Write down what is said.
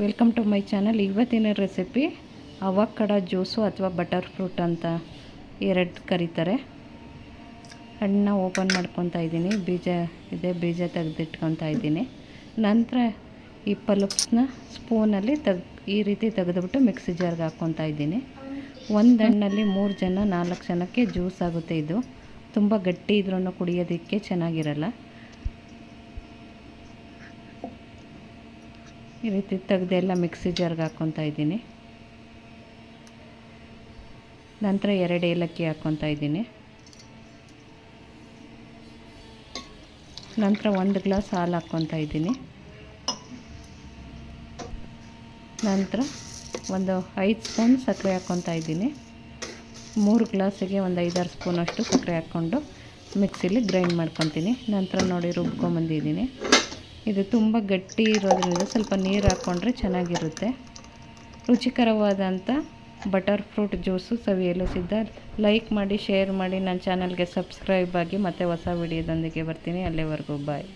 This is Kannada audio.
ವೆಲ್ಕಮ್ ಟು ಮೈ ಚಾನಲ್ ಇವತ್ತಿನ ರೆಸಿಪಿ ಅವಕ್ಕಡ ಜ್ಯೂಸು ಅಥವಾ ಬಟರ್ ಫ್ರೂಟ್ ಅಂತ ಎರಡು ಕರೀತಾರೆ. ಹಣ್ಣನ್ನ ಓಪನ್ ಮಾಡ್ಕೊತಾ ಇದ್ದೀನಿ. ಬೀಜ ಇದೆ, ಬೀಜ ತೆಗೆದಿಟ್ಕೊತಾ ಇದ್ದೀನಿ. ನಂತರ ಈ ಪಲ್ಪ್ಸ್ನ ಸ್ಪೂನಲ್ಲಿ ತೆಗ್, ಈ ರೀತಿ ತೆಗೆದುಬಿಟ್ಟು ಮಿಕ್ಸಿ ಜಾರ್ಗೆ ಹಾಕ್ಕೊತಾ ಇದ್ದೀನಿ. ಒಂದು ಹಣ್ಣಲ್ಲಿ ಮೂರು ಜನ, ನಾಲ್ಕು ಜನಕ್ಕೆ ಜ್ಯೂಸ್ ಆಗುತ್ತೆ ಇದು. ತುಂಬ ಗಟ್ಟಿ ಇದ್ರೂ ಕುಡಿಯೋದಕ್ಕೆ ಚೆನ್ನಾಗಿರಲ್ಲ. ಈ ರೀತಿ ತೆಗೆದೆಲ್ಲ ಮಿಕ್ಸಿ ಜಾರ್ಗೆ ಹಾಕ್ಕೊತಾ ಇದ್ದೀನಿ. ನಂತರ ಎರಡು ಏಲಕ್ಕಿ ಹಾಕ್ಕೊತಾ ಇದ್ದೀನಿ. ನಂತರ ಒಂದು ಗ್ಲಾಸ್ ಹಾಲು ಹಾಕ್ಕೊತಾ ಇದ್ದೀನಿ. ನಂತರ ಒಂದು ಐದು ಸ್ಪೂನ್ ಸಕ್ಕರೆ ಹಾಕ್ಕೊತಾ ಇದ್ದೀನಿ. ಮೂರು ಗ್ಲಾಸಿಗೆ ಒಂದು ಐದಾರು ಸ್ಪೂನಷ್ಟು ಸಕ್ಕರೆ ಹಾಕ್ಕೊಂಡು ಮಿಕ್ಸಿಲಿ ಗ್ರೈಂಡ್ ಮಾಡ್ಕೊತೀನಿ. ನಂತರ ನೋಡಿ ರುಬ್ಕೊಂಬಂದಿದ್ದೀನಿ ಇದು ತುಂಬ ಗಟ್ಟಿ ಇರೋದ್ರಿಂದ ಸ್ವಲ್ಪ ನೀರು ಹಾಕ್ಕೊಂಡ್ರೆ ಚೆನ್ನಾಗಿರುತ್ತೆ. ರುಚಿಕರವಾದಂಥ ಬಟರ್ ಫ್ರೂಟ್ ಜ್ಯೂಸು ಸವಿಯಲು ಸಿದ್ಧ. ಲೈಕ್ ಮಾಡಿ ಶೇರ್ ಮಾಡಿ ನನ್ನ ಚಾನಲ್ಗೆ ಸಬ್ಸ್ಕ್ರೈಬ್ ಆಗಿ ಮತ್ತೆ ಹೊಸ ವಿಡಿಯೋದೊಂದಿಗೆ ಬರ್ತೀನಿ. ಅಲ್ಲಿವರೆಗೂ ಬಾಯ್